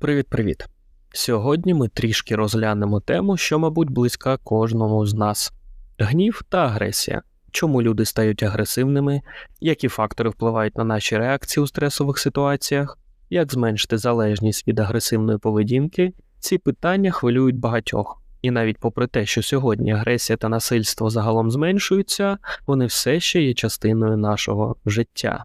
Привіт-привіт! Сьогодні ми трішки розглянемо тему, що, мабуть, близька кожному з нас: гнів та агресія. Чому люди стають агресивними, які фактори впливають на наші реакції у стресових ситуаціях, як зменшити залежність від агресивної поведінки, ці питання хвилюють багатьох. І навіть попри те, що сьогодні агресія та насильство загалом зменшуються, вони все ще є частиною нашого життя.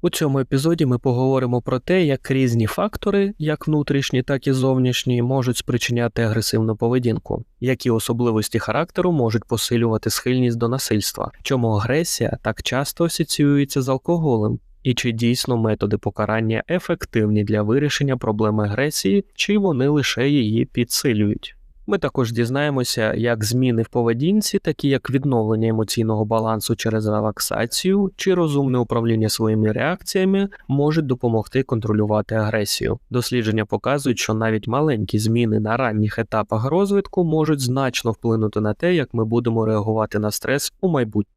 У цьому епізоді ми поговоримо про те, як різні фактори, як внутрішні, так і зовнішні, можуть спричиняти агресивну поведінку, які особливості характеру можуть посилювати схильність до насильства, чому агресія так часто асоціюється з алкоголем, і чи дійсно методи покарання ефективні для вирішення проблеми агресії, чи вони лише її підсилюють. Ми також дізнаємося, як зміни в поведінці, такі як відновлення емоційного балансу через релаксацію чи розумне управління своїми реакціями, можуть допомогти контролювати агресію. Дослідження показують, що навіть маленькі зміни на ранніх етапах розвитку можуть значно вплинути на те, як ми будемо реагувати на стрес у майбутньому.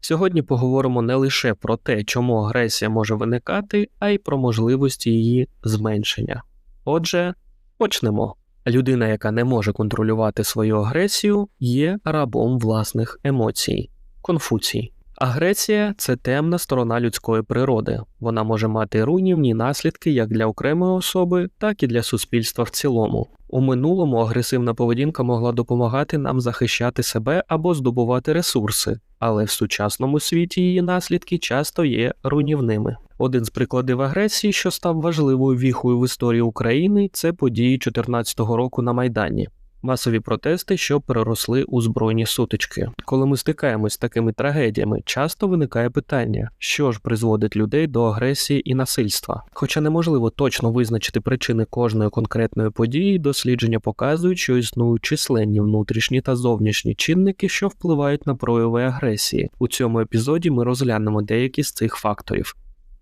Сьогодні поговоримо не лише про те, чому агресія може виникати, а й про можливості її зменшення. Отже, почнемо. Людина, яка не може контролювати свою агресію, є рабом власних емоцій. Конфуцій. Агресія це темна сторона людської природи. Вона може мати руйнівні наслідки як для окремої особи, так і для суспільства в цілому. У минулому агресивна поведінка могла допомагати нам захищати себе або здобувати ресурси, але в сучасному світі її наслідки часто є руйнівними. Один з прикладів агресії, що став важливою віхою в історії України, це події 2014 року на Майдані. Масові протести, що переросли у збройні сутички. Коли ми стикаємось з такими трагедіями, часто виникає питання, що ж призводить людей до агресії і насильства. Хоча неможливо точно визначити причини кожної конкретної події, дослідження показують, що існують численні внутрішні та зовнішні чинники, що впливають на прояви агресії. У цьому епізоді ми розглянемо деякі з цих факторів.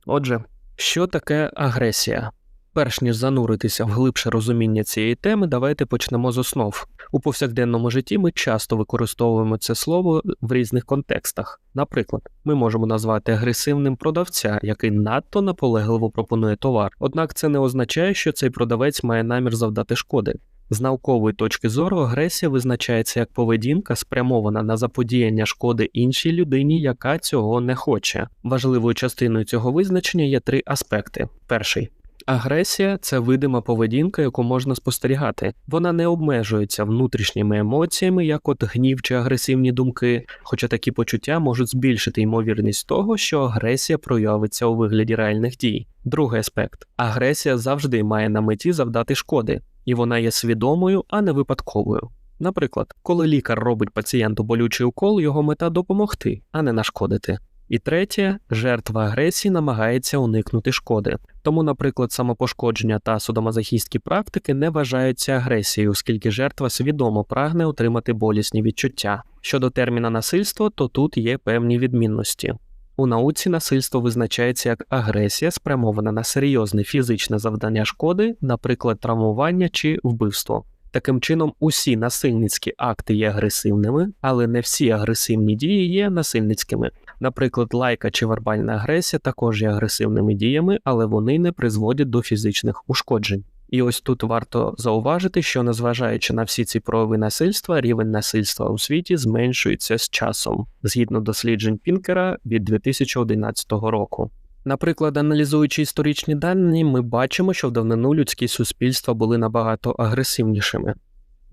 Отже, що таке агресія? Перш ніж зануритися в глибше розуміння цієї теми, давайте почнемо з основ. У повсякденному житті ми часто використовуємо це слово в різних контекстах. Наприклад, ми можемо назвати агресивним продавця, який надто наполегливо пропонує товар. Однак це не означає, що цей продавець має намір завдати шкоди. З наукової точки зору агресія визначається як поведінка, спрямована на заподіяння шкоди іншій людині, яка цього не хоче. Важливою частиною цього визначення є три аспекти: перший Агресія це видима поведінка, яку можна спостерігати. Вона не обмежується внутрішніми емоціями, як от гнів чи агресивні думки, хоча такі почуття можуть збільшити ймовірність того, що агресія проявиться у вигляді реальних дій. Другий аспект агресія завжди має на меті завдати шкоди, і вона є свідомою, а не випадковою. Наприклад, коли лікар робить пацієнту болючий укол, його мета допомогти, а не нашкодити. І третє, жертва агресії намагається уникнути шкоди. Тому, наприклад, самопошкодження та судомазохістські практики не вважаються агресією, оскільки жертва свідомо прагне отримати болісні відчуття. Щодо терміна насильство, то тут є певні відмінності. У науці насильство визначається як агресія, спрямована на серйозне фізичне завдання шкоди, наприклад, травмування чи вбивство. Таким чином, усі насильницькі акти є агресивними, але не всі агресивні дії є насильницькими. Наприклад, лайка чи вербальна агресія також є агресивними діями, але вони не призводять до фізичних ушкоджень. І ось тут варто зауважити, що незважаючи на всі ці прояви насильства, рівень насильства у світі зменшується з часом, згідно досліджень Пінкера від 2011 року. Наприклад, аналізуючи історичні дані, ми бачимо, що в давнину людські суспільства були набагато агресивнішими.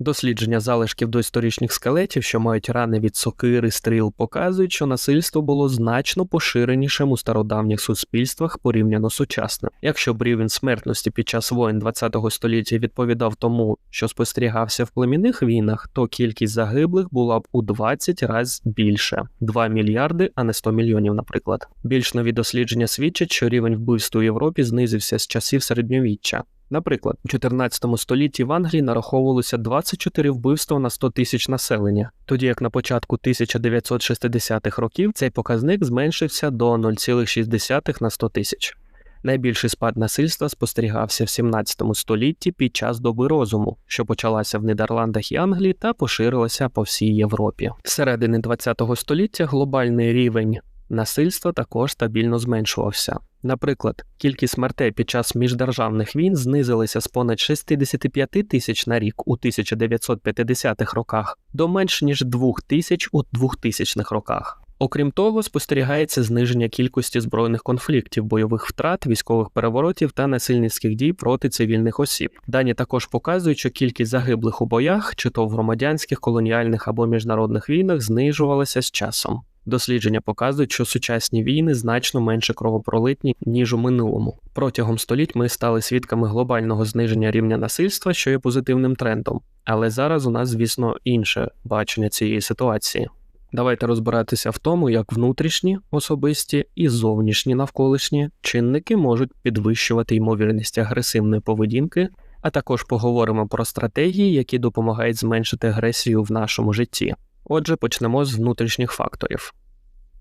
Дослідження залишків доісторичних скелетів, що мають рани від сокири, стріл, показують, що насильство було значно поширенішим у стародавніх суспільствах порівняно сучасним. Якщо б рівень смертності під час воїн ХХ століття відповідав тому, що спостерігався в племінних війнах, то кількість загиблих була б у 20 разів більше 2 мільярди, а не 100 мільйонів, наприклад. Більш нові дослідження свідчать, що рівень вбивств у Європі знизився з часів середньовіччя. Наприклад, у 14 столітті в Англії нараховувалося 24 вбивства на 100 тисяч населення, тоді як на початку 1960-х років цей показник зменшився до 0,6 на 100 тисяч. Найбільший спад насильства спостерігався в 17 столітті під час доби розуму, що почалася в Нідерландах і Англії та поширилася по всій Європі. З середини 20 століття глобальний рівень насильства також стабільно зменшувався. Наприклад, кількість смертей під час міждержавних війн знизилася з понад 65 тисяч на рік у 1950-х роках до менш ніж 2 тисяч у 2000-х роках. Окрім того, спостерігається зниження кількості збройних конфліктів, бойових втрат, військових переворотів та насильницьких дій проти цивільних осіб. Дані також показують, що кількість загиблих у боях, чи то в громадянських, колоніальних або міжнародних війнах, знижувалася з часом. Дослідження показують, що сучасні війни значно менше кровопролитні, ніж у минулому. Протягом століть ми стали свідками глобального зниження рівня насильства, що є позитивним трендом. Але зараз у нас, звісно, інше бачення цієї ситуації. Давайте розбиратися в тому, як внутрішні особисті і зовнішні навколишні чинники можуть підвищувати ймовірність агресивної поведінки, а також поговоримо про стратегії, які допомагають зменшити агресію в нашому житті. Отже, почнемо з внутрішніх факторів.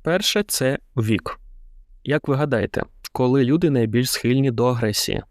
Перше це вік. Як ви гадаєте, коли люди найбільш схильні до агресії?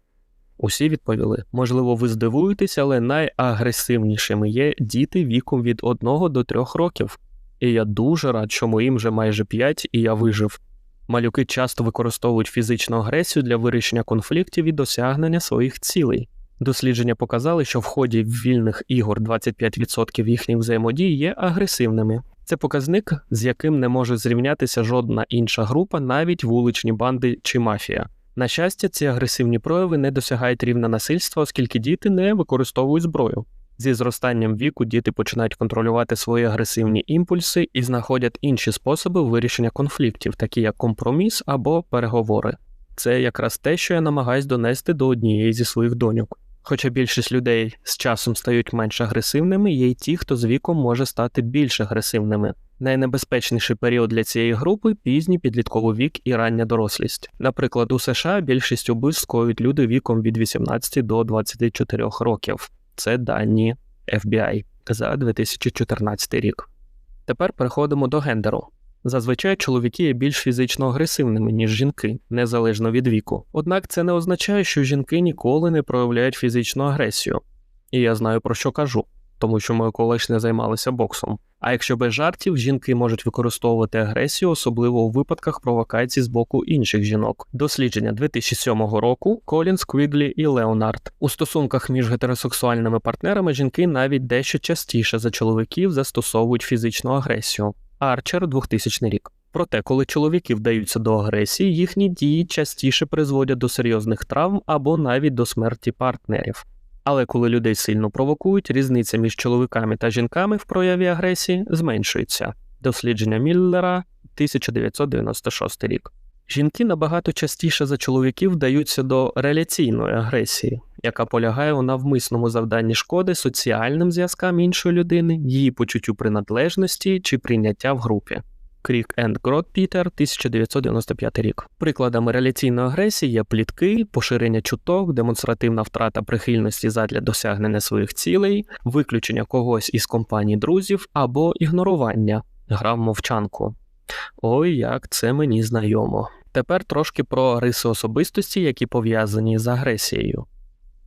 Усі відповіли: можливо, ви здивуєтесь, але найагресивнішими є діти віком від 1 до 3 років. І я дуже рад, що моїм вже майже 5 і я вижив. Малюки часто використовують фізичну агресію для вирішення конфліктів і досягнення своїх цілей. Дослідження показали, що в ході вільних ігор 25% їхніх взаємодій є агресивними. Це показник, з яким не може зрівнятися жодна інша група, навіть вуличні банди чи мафія. На щастя, ці агресивні прояви не досягають рівня насильства, оскільки діти не використовують зброю. Зі зростанням віку діти починають контролювати свої агресивні імпульси і знаходять інші способи вирішення конфліктів, такі як компроміс або переговори. Це якраз те, що я намагаюсь донести до однієї зі своїх доньок. Хоча більшість людей з часом стають менш агресивними, є й ті, хто з віком може стати більш агресивними. Найнебезпечніший період для цієї групи пізній підлітковий вік і рання дорослість. Наприклад, у США більшість убивств скоюють люди віком від 18 до 24 років. Це дані FBI за 2014 рік. Тепер переходимо до гендеру. Зазвичай чоловіки є більш фізично агресивними, ніж жінки, незалежно від віку. Однак це не означає, що жінки ніколи не проявляють фізичну агресію. І я знаю про що кажу, тому що мої колишні займалися боксом. А якщо без жартів, жінки можуть використовувати агресію, особливо у випадках провокацій з боку інших жінок. Дослідження 2007 року Колінс, Квіглі і Леонард у стосунках між гетеросексуальними партнерами жінки навіть дещо частіше за чоловіків застосовують фізичну агресію. Арчер 2000 рік. Проте, коли чоловіки вдаються до агресії, їхні дії частіше призводять до серйозних травм або навіть до смерті партнерів. Але коли людей сильно провокують, різниця між чоловіками та жінками в прояві агресії зменшується. Дослідження Міллера 1996 рік. Жінки набагато частіше за чоловіків вдаються до реляційної агресії, яка полягає у навмисному завданні шкоди соціальним зв'язкам іншої людини, її почуттю приналежності чи прийняття в групі. Крік енд Грот Пітер, 1995 рік. Прикладами реляційної агресії є плітки, поширення чуток, демонстративна втрата прихильності задля досягнення своїх цілей, виключення когось із компаній друзів або ігнорування, гра в мовчанку. Ой, як це мені знайомо. Тепер трошки про риси особистості, які пов'язані з агресією.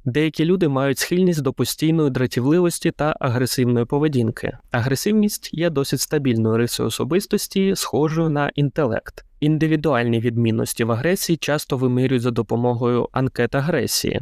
Деякі люди мають схильність до постійної дратівливості та агресивної поведінки. Агресивність є досить стабільною рисою особистості, схожою на інтелект. Індивідуальні відмінності в агресії часто вимірюють за допомогою анкет агресії.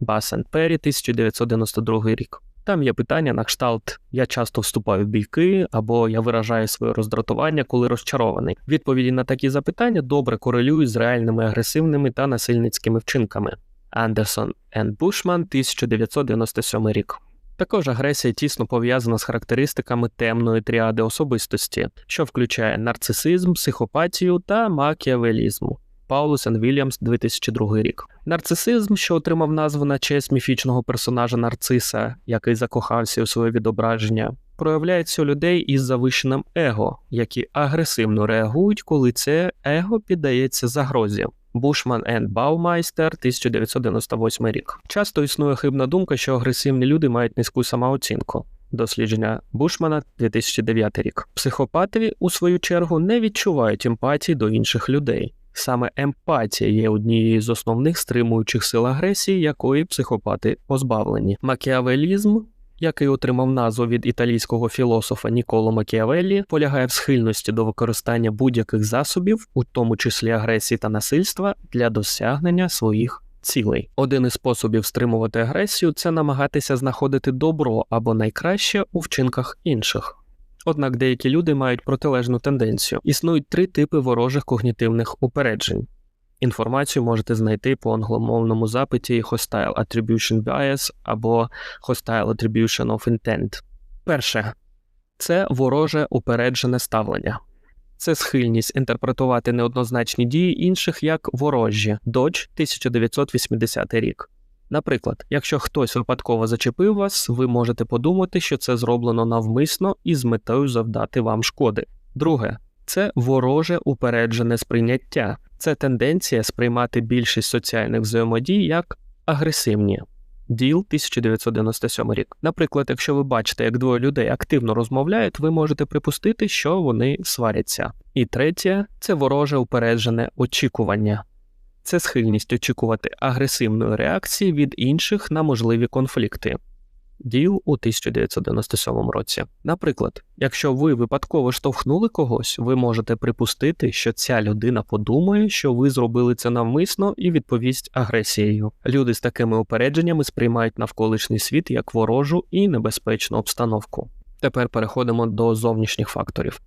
Басен Перрі, 1992 рік. Там є питання на кшталт Я часто вступаю в бійки або я виражаю своє роздратування, коли розчарований. Відповіді на такі запитання добре корелюють з реальними агресивними та насильницькими вчинками. Андерсон Енд Бушман, 1997 рік. Також агресія тісно пов'язана з характеристиками темної тріади особистості, що включає нарцисизм, психопатію та макіавелізму. Паулус Ен Вільямс, 2002 рік. Нарцисизм, що отримав назву на честь міфічного персонажа нарциса, який закохався у своє відображення, проявляється у людей із завищеним его, які агресивно реагують, коли це его піддається загрозі. Бушман енд Баумайстер, 1998 рік. Часто існує хибна думка, що агресивні люди мають низьку самооцінку. Дослідження Бушмана 2009 рік. Психопатові, у свою чергу, не відчувають емпатії до інших людей. Саме емпатія є однією з основних стримуючих сил агресії, якої психопати позбавлені. Макіавелізм який отримав назву від італійського філософа Ніколо Макіавеллі, полягає в схильності до використання будь-яких засобів, у тому числі агресії та насильства, для досягнення своїх цілей. Один із способів стримувати агресію це намагатися знаходити добро або найкраще у вчинках інших. Однак деякі люди мають протилежну тенденцію. Існують три типи ворожих когнітивних упереджень. Інформацію можете знайти по англомовному запиті Hostile Attribution Bias або Hostile Attribution of Intent. Перше це вороже упереджене ставлення. Це схильність інтерпретувати неоднозначні дії інших як ворожі Dodge 1980 рік. Наприклад, якщо хтось випадково зачепив вас, ви можете подумати, що це зроблено навмисно і з метою завдати вам шкоди. Друге, це вороже упереджене сприйняття, це тенденція сприймати більшість соціальних взаємодій як агресивні. Діл 1997 рік. Наприклад, якщо ви бачите, як двоє людей активно розмовляють, ви можете припустити, що вони сваряться. І третє це вороже упереджене очікування. Це схильність очікувати агресивної реакції від інших на можливі конфлікти діл у 1997 році. Наприклад, якщо ви випадково штовхнули когось, ви можете припустити, що ця людина подумає, що ви зробили це навмисно і відповість агресією. Люди з такими упередженнями сприймають навколишній світ як ворожу і небезпечну обстановку. Тепер переходимо до зовнішніх факторів.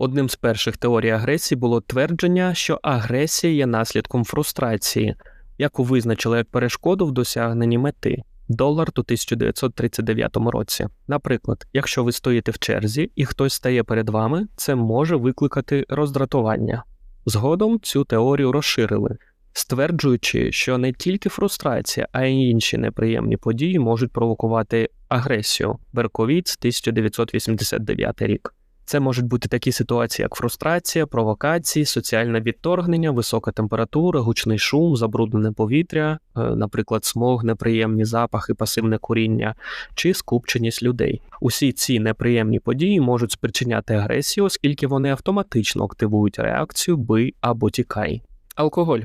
Одним з перших теорій агресії було твердження, що агресія є наслідком фрустрації, яку визначили як перешкоду в досягненні мети долар у 1939 році. Наприклад, якщо ви стоїте в черзі і хтось стає перед вами, це може викликати роздратування. Згодом цю теорію розширили, стверджуючи, що не тільки фрустрація, а й інші неприємні події можуть провокувати агресію. Берковіц 1989 рік. Це можуть бути такі ситуації, як фрустрація, провокації, соціальне відторгнення, висока температура, гучний шум, забруднене повітря, е, наприклад, смог, неприємні запахи, пасивне куріння чи скупченість людей. Усі ці неприємні події можуть спричиняти агресію, оскільки вони автоматично активують реакцію бий або тікай. Алкоголь.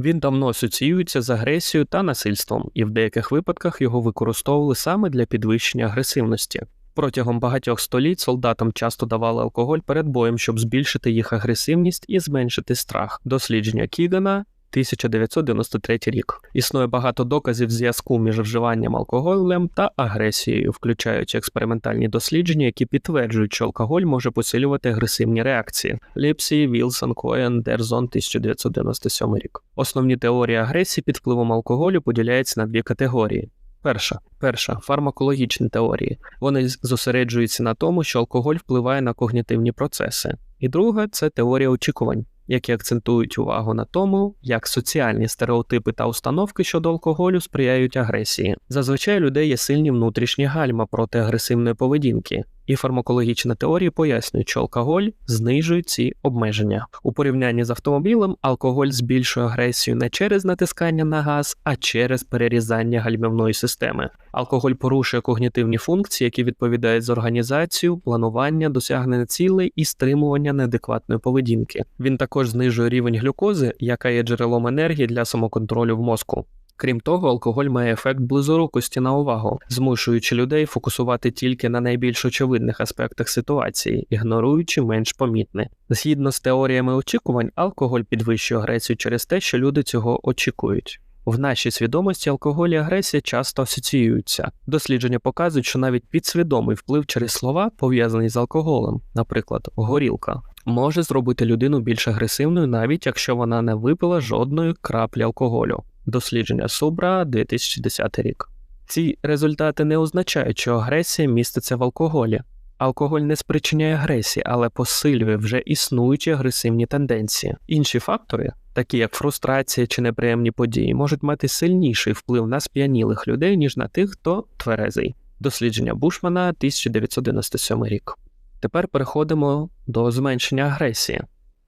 Він давно асоціюється з агресією та насильством, і в деяких випадках його використовували саме для підвищення агресивності. Протягом багатьох століть солдатам часто давали алкоголь перед боєм, щоб збільшити їх агресивність і зменшити страх. Дослідження Кігана. 1993 рік існує багато доказів зв'язку між вживанням алкоголем та агресією, включаючи експериментальні дослідження, які підтверджують, що алкоголь може посилювати агресивні реакції. Ліпсі, Вілсон, Коен, Дерзон, 1997 рік. Основні теорії агресії під впливом алкоголю поділяються на дві категорії: Перша перша фармакологічні теорії. Вони зосереджуються на тому, що алкоголь впливає на когнітивні процеси. І друга це теорія очікувань, які акцентують увагу на тому, як соціальні стереотипи та установки щодо алкоголю сприяють агресії. Зазвичай людей є сильні внутрішні гальма проти агресивної поведінки, і фармакологічна теорія пояснює, що алкоголь знижує ці обмеження. У порівнянні з автомобілем алкоголь збільшує агресію не через натискання на газ, а через перерізання гальмівної системи. Алкоголь порушує когнітивні функції, які відповідають за організацію, планування, досягнення цілей і стримування неадекватної поведінки. Він також знижує рівень глюкози, яка є джерелом енергії для самоконтролю в мозку. Крім того, алкоголь має ефект близорукості на увагу, змушуючи людей фокусувати тільки на найбільш очевидних аспектах ситуації, ігноруючи менш помітне. Згідно з теоріями очікувань, алкоголь підвищує агресію через те, що люди цього очікують. В нашій свідомості алкоголь і агресія часто асоціюються. Дослідження показують, що навіть підсвідомий вплив через слова, пов'язаний з алкоголем, наприклад, горілка, може зробити людину більш агресивною, навіть якщо вона не випила жодної краплі алкоголю. Дослідження Субра 2010 рік. Ці результати не означають, що агресія міститься в алкоголі. Алкоголь не спричиняє агресії, але посилює вже існуючі агресивні тенденції. Інші фактори, такі як фрустрація чи неприємні події, можуть мати сильніший вплив на сп'янілих людей, ніж на тих, хто тверезий. Дослідження Бушмана 1997 рік. Тепер переходимо до зменшення агресії.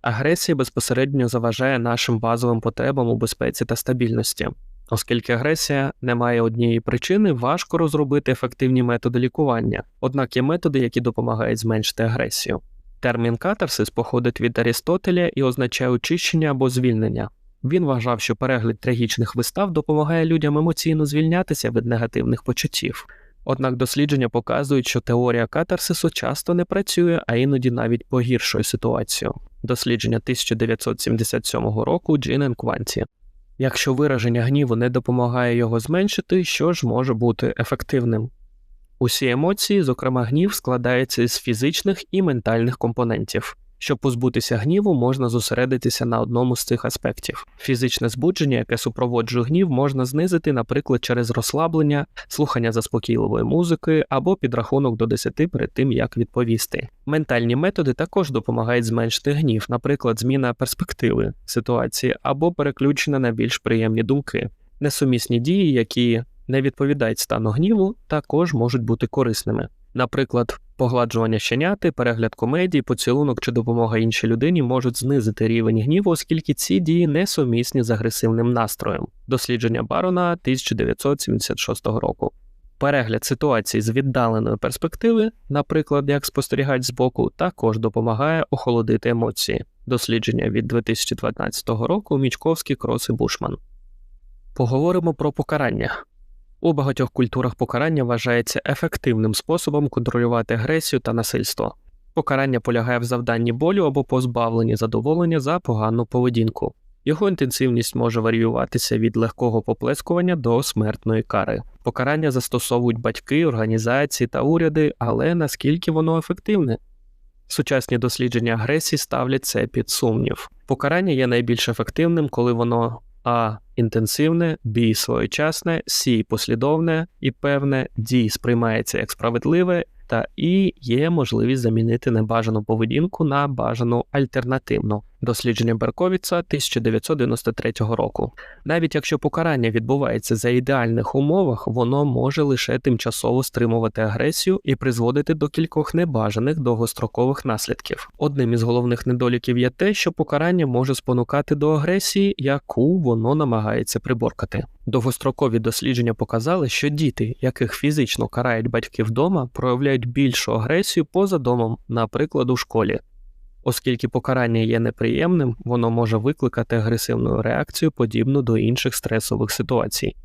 Агресія безпосередньо заважає нашим базовим потребам у безпеці та стабільності. Оскільки агресія не має однієї причини, важко розробити ефективні методи лікування, однак є методи, які допомагають зменшити агресію. Термін катарсис походить від Арістотеля і означає очищення або звільнення. Він вважав, що перегляд трагічних вистав допомагає людям емоційно звільнятися від негативних почуттів. Однак дослідження показують, що теорія катарсису часто не працює, а іноді навіть погіршує ситуацію. Дослідження 1977 року Джинен Кванті. Якщо вираження гніву не допомагає його зменшити, що ж може бути ефективним? Усі емоції, зокрема гнів, складаються з фізичних і ментальних компонентів. Щоб позбутися гніву, можна зосередитися на одному з цих аспектів. Фізичне збудження, яке супроводжує гнів, можна знизити, наприклад, через розслаблення, слухання заспокійливої музики або підрахунок до 10 перед тим, як відповісти. Ментальні методи також допомагають зменшити гнів, наприклад, зміна перспективи ситуації або переключення на більш приємні думки. Несумісні дії, які не відповідають стану гніву, також можуть бути корисними. Наприклад, погладжування щеняти, перегляд комедії, поцілунок чи допомога іншій людині можуть знизити рівень гніву, оскільки ці дії не сумісні з агресивним настроєм. Дослідження Барона 1976 року. Перегляд ситуації з віддаленої перспективи, наприклад, як спостерігач збоку, також допомагає охолодити емоції. Дослідження від 2012 року Мічковський Крос і Бушман. Поговоримо про покарання. У багатьох культурах покарання вважається ефективним способом контролювати агресію та насильство. Покарання полягає в завданні болю або позбавленні задоволення за погану поведінку. Його інтенсивність може варіюватися від легкого поплескування до смертної кари. Покарання застосовують батьки, організації та уряди, але наскільки воно ефективне? Сучасні дослідження агресії ставлять це під сумнів. Покарання є найбільш ефективним, коли воно а. Інтенсивне, Б. Своєчасне, С. Послідовне і певне, Д. сприймається як справедливе, та І є можливість замінити небажану поведінку на бажану альтернативну. Дослідження Берковіца 1993 року. Навіть якщо покарання відбувається за ідеальних умовах, воно може лише тимчасово стримувати агресію і призводити до кількох небажаних довгострокових наслідків. Одним із головних недоліків є те, що покарання може спонукати до агресії, яку воно намагається приборкати. Довгострокові дослідження показали, що діти, яких фізично карають батьки вдома, проявляють більшу агресію поза домом, наприклад, у школі. Оскільки покарання є неприємним, воно може викликати агресивну реакцію, подібну до інших стресових ситуацій.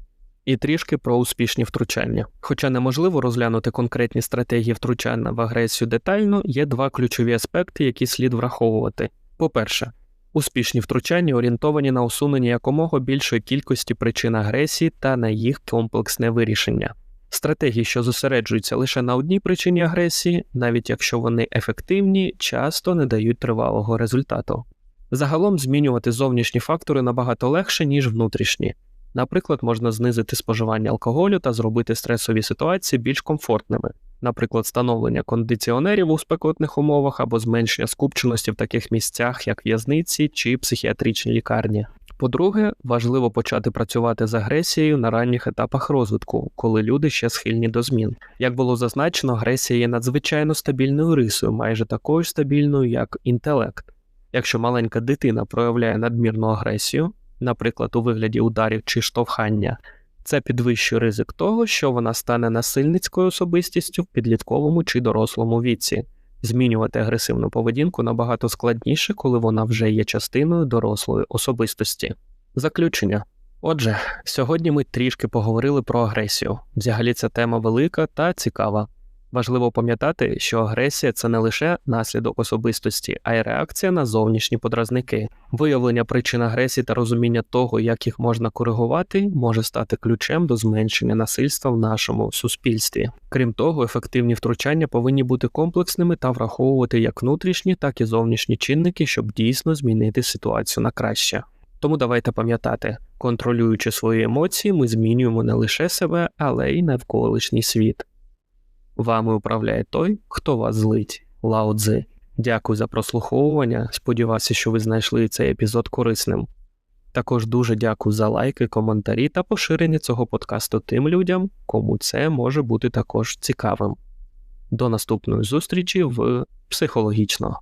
І трішки про успішні втручання. Хоча неможливо розглянути конкретні стратегії втручання в агресію детально, є два ключові аспекти, які слід враховувати. По-перше, успішні втручання орієнтовані на усунення якомога більшої кількості причин агресії та на їх комплексне вирішення. Стратегії, що зосереджуються лише на одній причині агресії, навіть якщо вони ефективні, часто не дають тривалого результату. Загалом змінювати зовнішні фактори набагато легше, ніж внутрішні. Наприклад, можна знизити споживання алкоголю та зробити стресові ситуації більш комфортними, наприклад, встановлення кондиціонерів у спекотних умовах або зменшення скупченості в таких місцях, як в'язниці чи психіатричні лікарні. По-друге, важливо почати працювати з агресією на ранніх етапах розвитку, коли люди ще схильні до змін. Як було зазначено, агресія є надзвичайно стабільною рисою, майже такою стабільною, як інтелект. Якщо маленька дитина проявляє надмірну агресію, наприклад, у вигляді ударів чи штовхання, це підвищує ризик того, що вона стане насильницькою особистістю в підлітковому чи дорослому віці. Змінювати агресивну поведінку набагато складніше, коли вона вже є частиною дорослої особистості. Заключення. Отже, сьогодні ми трішки поговорили про агресію. Взагалі ця тема велика та цікава. Важливо пам'ятати, що агресія це не лише наслідок особистості, а й реакція на зовнішні подразники. Виявлення причин агресії та розуміння того, як їх можна коригувати, може стати ключем до зменшення насильства в нашому суспільстві. Крім того, ефективні втручання повинні бути комплексними та враховувати як внутрішні, так і зовнішні чинники, щоб дійсно змінити ситуацію на краще. Тому давайте пам'ятати, контролюючи свої емоції, ми змінюємо не лише себе, але й навколишній світ. Вами управляє той, хто вас злить. Лао Цзи. Дякую за прослуховування. Сподіваюся, що ви знайшли цей епізод корисним. Також дуже дякую за лайки, коментарі та поширення цього подкасту тим людям, кому це може бути також цікавим. До наступної зустрічі в психологічно.